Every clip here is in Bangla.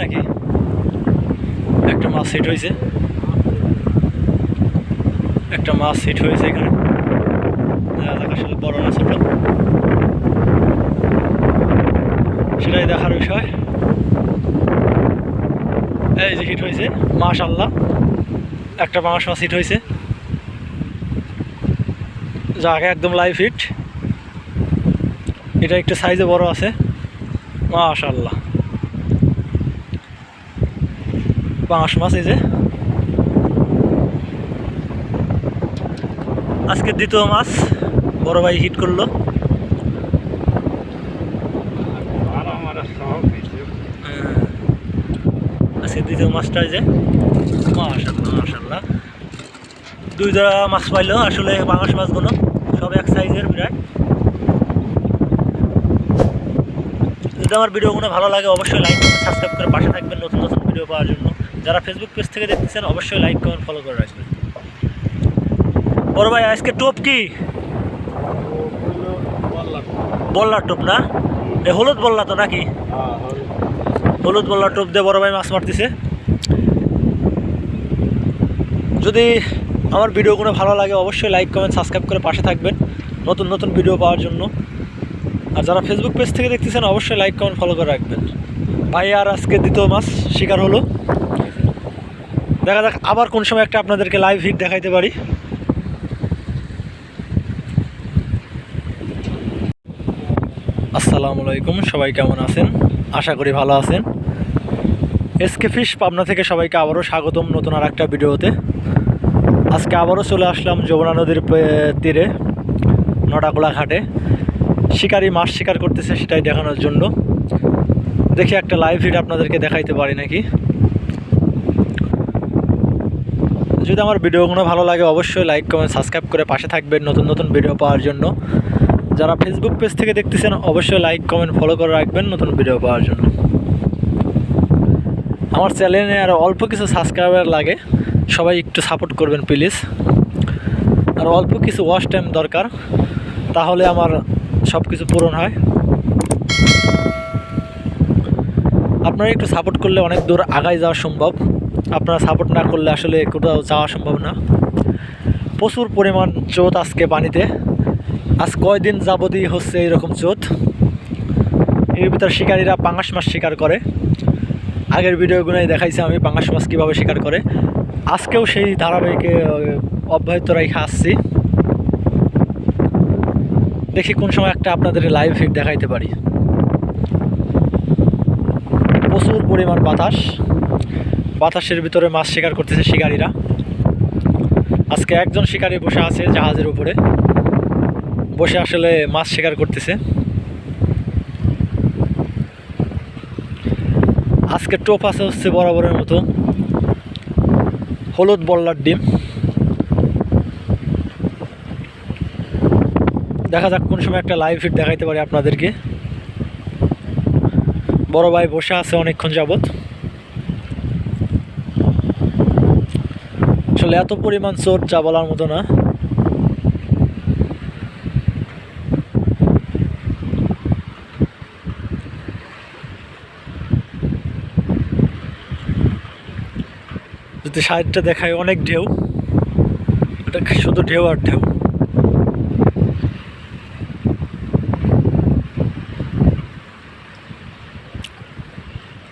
নাকি? একটা মাছ হিট হয়েছে। একটা মাছ হিট হয়েছে এখানে। দেখা, আসলে বড় না, ছোট। সেটাই দেখার বিষয়। এই যে হিট হয়েছে মাশাল্লাহ একটা পাঙাশ মাছ হিট হয়েছে। যাকে, একদম লাইভ হিট এটা একটু সাইজে বড় আছে। মাশাল্লাহ পাঙাশ মাছ এই যে। আজকে দ্বিতীয় মাছ, বড় ভাই হিট করল। হ্যাঁ। আজকে দ্বিতীয় মাছটা যে। মাশাল্লাহ দুই জোড়া মাছ পাইলো, আসলে পাঙাশ মাছগুলো সব এক সাইজের প্রায় যদি আমার ভিডিওগুলো ভালো লাগে, অবশ্যই লাইক সাবস্ক্রাইব করে পাশে থাকবেন নতুন নতুন ভিডিও পাওয়ার জন্য। যারা ফেসবুক পেজ থেকে দেখতেছেন, অবশ্যই লাইক কমেন্ট ফলো করে রাখবেন। বড় ভাই, আজকে টোপ কি? বল্লার টোপ না? এ হলুদ বল্লা তো নাকি? হলুদ বল্লার টোপ দিয়ে বড় ভাই মাছ মারতেছে। যদি আমার ভিডিওগুলো ভালো লাগে, অবশ্যই লাইক কমেন্ট সাবস্ক্রাইব করে পাশে থাকবেন নতুন নতুন ভিডিও পাওয়ার জন্য। আর যারা ফেসবুক পেজ থেকে দেখতেছেন, অবশ্যই লাইক কমেন্ট ফলো করে রাখবেন। ভাই, আর আজকে দ্বিতীয় মাস শিকার হলো। দেখা যাক আবার কোন সময় একটা আপনাদেরকে লাইভ হিট দেখাইতে পারি। আসসালামু আলাইকুম, সবাই কেমন আছেন? আশা করি ভালো আছেন। এসকে ফিশ পাবনা থেকে সবাইকে আবারও স্বাগতম নতুন আর একটা ভিডিওতে। আজকে আবারও চলে আসলাম যমুনা নদীর তীরে নটাকোলা ঘাটে। শিকারি মাছ শিকার করতেছে সেটাই দেখানোর জন্য। দেখি একটা লাইভ ভিড আপনাদেরকে দেখাইতে পারি নাকি। যদি আমার ভিডিওগুলো ভালো লাগে, অবশ্যই লাইক কমেন্ট সাবস্ক্রাইব করে পাশে থাকবেন নতুন নতুন ভিডিও পাওয়ার জন্য। যারা ফেসবুক পেজ থেকে দেখতেছেন, অবশ্যই লাইক কমেন্ট ফলো করে রাখবেন নতুন ভিডিও পাওয়ার জন্য। আমার চ্যানেলে আর অল্প কিছু সাবস্ক্রাইবার লাগে, সবাই একটু সাপোর্ট করবেন প্লিজ আর অল্প কিছু ওয়াচ টাইম দরকার, তাহলে আমার সব কিছু পূরণ হয়। আপনারা একটু সাপোর্ট করলে অনেক দূর আগায় যাওয়া সম্ভব। আপনারা সাপোর্ট না করলে আসলে কোথাও যাওয়া সম্ভব না। প্রচুর পরিমাণ চোত আজকে পানিতে। আজ কয়দিন যাবতই হচ্ছে এরকম চোত এর ভিতর শিকারীরা পাঙাশ মাছ শিকার করে। আগের ভিডিওগুলোই দেখাইছি আমি পাঙাশ মাছ কীভাবে শিকার করে। আজকেও সেই ধারাবাহিকে অব্যাহত রেখে আসছি। দেখি কোন সময় একটা আপনাদের লাইভ হিট দেখাইতে পারি। প্রচুর পরিমাণ বাতাস। বাতাসের ভিতরে মাছ শিকার করতেছে শিকারীরা। আজকে একজন শিকারী বসে আছে জাহাজের উপরে। বসে আসলে মাছ শিকার করতেছে। আজকে টোপ আছে হচ্ছে বরাবরের মতো। হলুদ বল্লার ডিম। দেখা যাক কোন সময় একটা লাইভ ফিট দেখাইতে পারি আপনাদেরকে। বড় ভাই বসে আছে অনেকক্ষণ যাবত আসলে এত পরিমাণ চোট যা বলার মতো না। যদি সাইডটা দেখায় অনেক ঢেউ, এটা শুধু ঢেউ আর ঢেউ।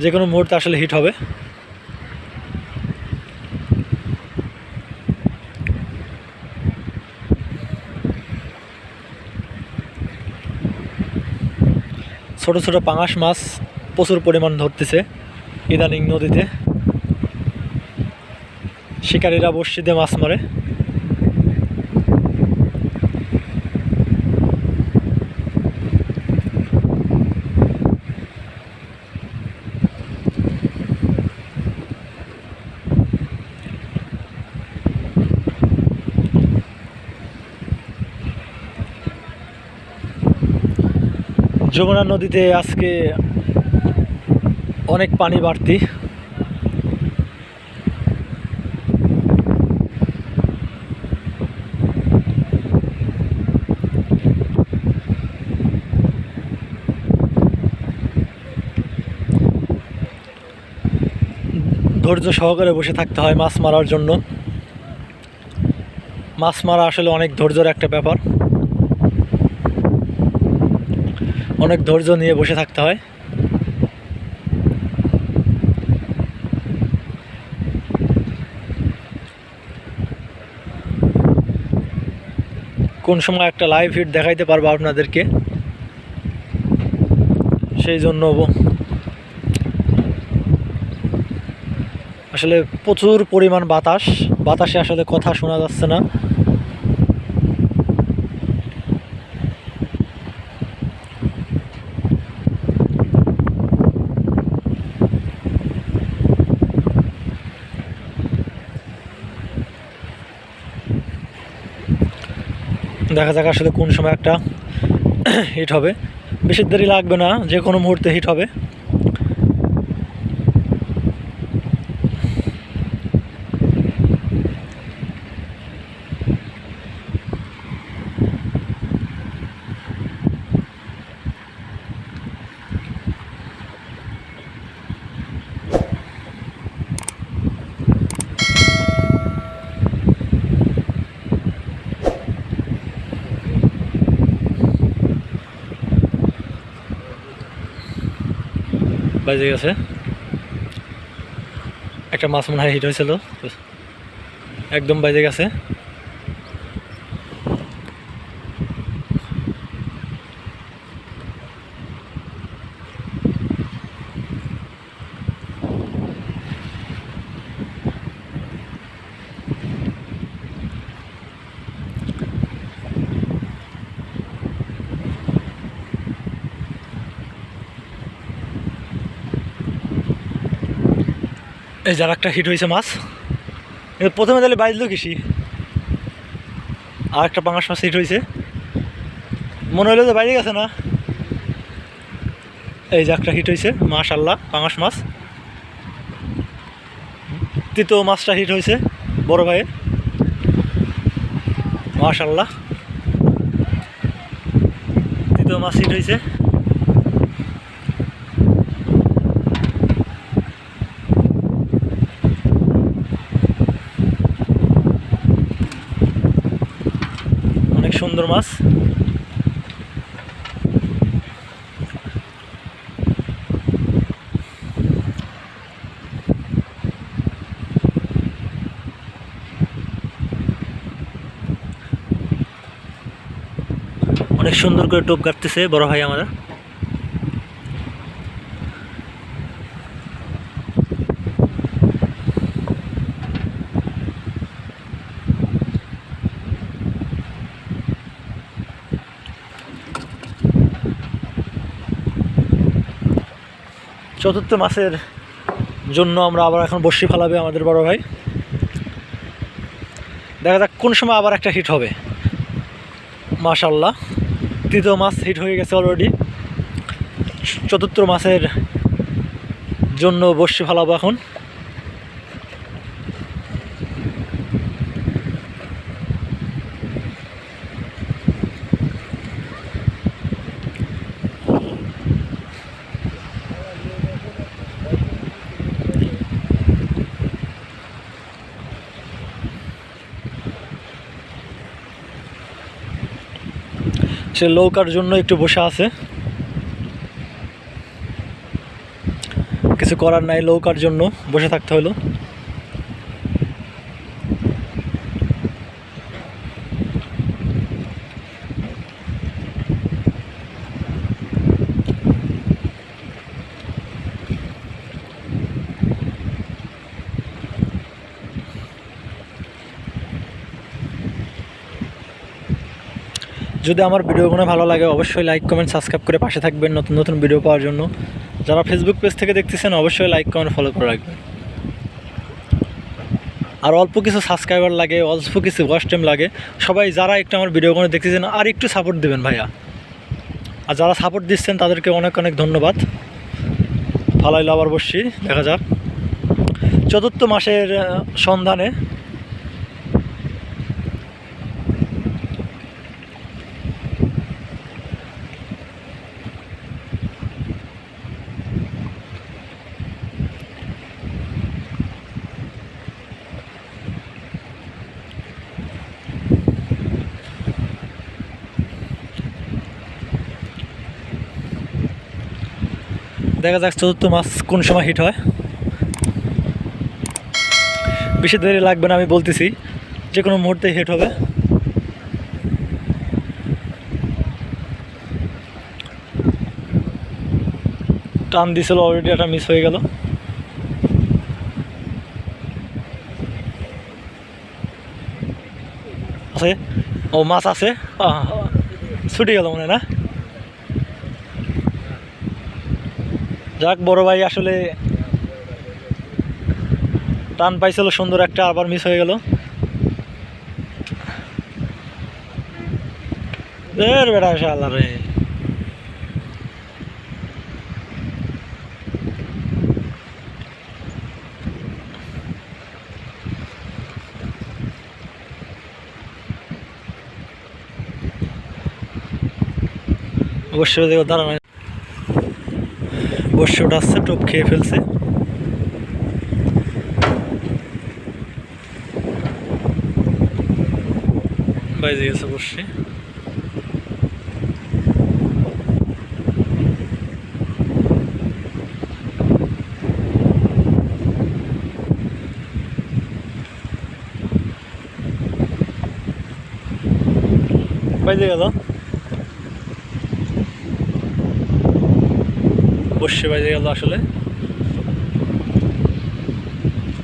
যে কোনো মুহূর্তে আসলে হিট হবে। ছোট ছোট পাঙাশ মাছ প্রচুর পরিমাণ ধরতেছে ইদানিং নদীতে। শিকারীরা বর্ষি মাছ মারে। যমুনা নদীতে আজকে অনেক পানি বাড়তি। ধৈর্য সহকারে বসে থাকতে হয় মাছ মারার জন্য। মাছ মারা আসলে অনেক ধৈর্যের একটা ব্যাপার। অনেক ধৈর্য নিয়ে বসে থাকতে হয়। কোন সময় একটা লাইভ হিট দেখাইতে পারব আপনাদেরকে? সেই জন্য আসলে প্রচুর পরিমাণ বাতাস। বাতাসে আসলে কথা শোনা যাচ্ছে না। দেখা যাক আসলে কোন সময় একটা হিট হবে। বেশি দেরি লাগবে না যে কোনো মুহূর্তে হিট হবে। বাজে গেছে। একটা মাছ মনে হয় হিট হয়েছিল। একদম বাজে গেছে। এই যার একটা হিট হয়েছে মাছ। প্রথমে তাহলে বাইজলো কৃষি। আর একটা পাঙাশ মাছ হিট হয়েছে। মনে হলো যে বাইরে গেছে না। এই যে একটা হিট হয়েছে মাশাল্লাহ পাঙাশ মাছ। তৃতীয় মাছটা হিট হয়েছে, বড় ভাইয়ের। মাশাল্লাহ তৃতীয় মাছ হিট হয়েছে অনেক সুন্দর মাছ। অনেক সুন্দর করে টোপ কাটতেছে বড় ভাই আমাদের। চতুর্থ মাসের জন্য আমরা আবার এখন বসি ফেলাবে আমাদের বড় ভাই। দেখা যাক কোন সময় আবার একটা হিট হবে। মাশাল্লাহ তৃতীয় মাস হিট হয়ে গেছে অলরেডি চতুর্থ মাসের জন্য বসি ফেলাবো এখন। সে লৌকার জন্য একটু বসে আছে। কিছু করার নাই লৌকার জন্য বসে থাকতে হলো। যদি আমার ভিডিওগুলো ভালো লাগে, অবশ্যই লাইক কমেন্ট সাবস্ক্রাইব করে পাশে থাকবেন নতুন নতুন ভিডিও পাওয়ার জন্য। যারা ফেসবুক পেজ থেকে দেখতেছেন, অবশ্যই লাইক কমেন্ট ফলো করে রাখবেন। আর অল্প কিছু সাবস্ক্রাইবার লাগে, অল্প কিছু ওয়াচ টাইম লাগে, সবাই যারা একটু আমার ভিডিওগুলো দেখতেছেন, আর একটু সাপোর্ট দেবেন ভাইয়া। আর যারা সাপোর্ট দিচ্ছেন, তাদেরকে অনেক অনেক ধন্যবাদ। ফালাইলো আবার বসছি, দেখা যাক। চতুর্থ মাসের সন্ধানে দেখা যাক চতুর্থ মাছ কোন সময় হিট হয়। বেশি দেরি লাগবে না, আমি বলতেছি যে কোনো মুহূর্তে হিট হবে। টান দিছিল অলরেডি একটা মিস হয়ে গেল। আছে? ও, মাছ আছে? ছুটে গেল মনে না? যাক, বড় ভাই আসলে টান পাইছিল, সুন্দর একটা আবার মিস হয়ে গেল। এর শালা রে। অবশ্যই দেখো দাঁড়ানো। বর্ষে আসছে টোপ খেয়ে ফেলছে। বাইরে গেছে বর্ষে বাইরে গেল। বসে বাজে গেল আসলে।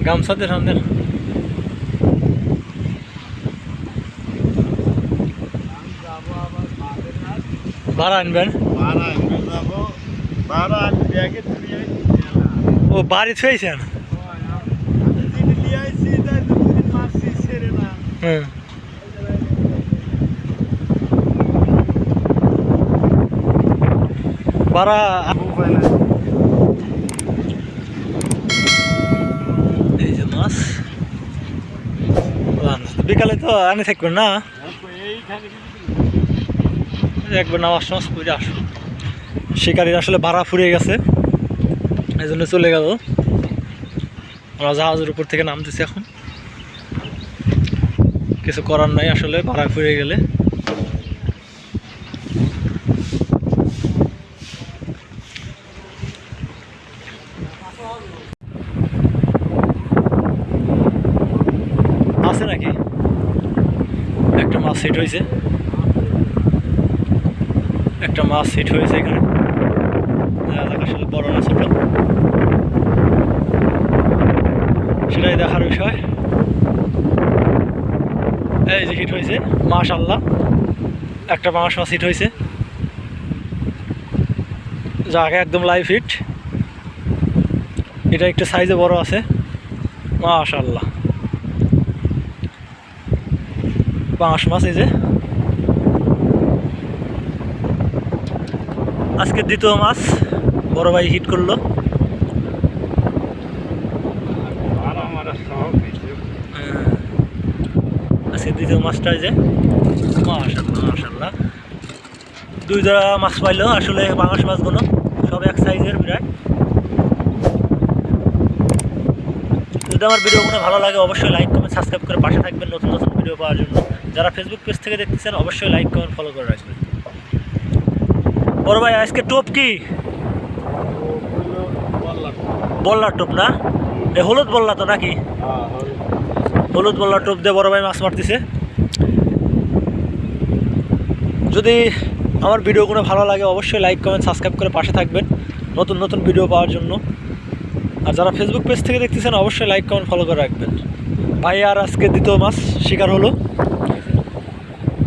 গামছাতে সামনে ভাড়া আনবেন? ও বাড়ি থুয়েছেন চিনি নিয়ে এই যে মাছ। বিকালে তো আনে থাকবেন না। একবার নামাজ টামাজ করে আসো শিকারির আসলে ভাড়া ফুরিয়ে গেছে। এই জন্য চলে গেল। আমরা জাহাজের উপর থেকে নামতেছি এখন। কিছু করার নাই আসলে, ভাড়া ফুরিয়ে গেলে। আছে নাকি? একটা মাছ হিট হয়েছে। একটা মাছ হিট হয়েছে এখানে। আসলে বড় না ছোট। সেটাই দেখার বিষয়। এই যে হিট হয়েছে মাশাল্লাহ একটা মাস মাছ হিট হয়েছে। যাকে, একদম লাইভ হিট এটা একটু সাইজে বড় আছে। মাশাল্লাহ পাঁচ মাছ এই যে। আজকে দ্বিতীয় মাছ বড় ভাই হিট করল। হ্যাঁ। দ্বিতীয় মাছটা যে। দুই জোড়া মাছ পাইলো, আসলে বাংলাদেশ মাছগুলো সব এক সাইজের বিরাট। যদি আমার ভিডিওগুলো ভালো লাগে, অবশ্যই লাইক কমেন্ট সাবস্ক্রাইব করে পাশে থাকবেন নতুন নতুন ভিডিও পাওয়ার জন্য। যারা ফেসবুক পেজ থেকে দেখতেছেন, অবশ্যই লাইক কমেন্ট ফলো করে রাখবেন। বড় ভাই, আজকে টোপ কি? বল্লার টোপ না? এ হলুদ বল্লা তো নাকি? হলুদ বল্লার টোপ দিয়ে বড় ভাই মাছ মারতেছে। যদি আমার ভিডিওগুলো ভালো লাগে, অবশ্যই লাইক কমেন্ট সাবস্ক্রাইব করে পাশে থাকবেন নতুন নতুন ভিডিও পাওয়ার জন্য। আর যারা ফেসবুক পেজ থেকে দেখতেছেন, অবশ্যই লাইক কমেন্ট ফলো করে রাখবেন। ভাই, আর আজকে দ্বিতীয় মাছ শিকার হলো।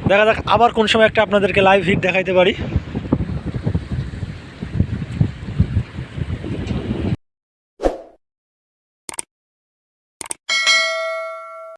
দেখা যাক আবার কোন সময় একটা আপনাদেরকে লাইভ হিট দেখাইতে পারি।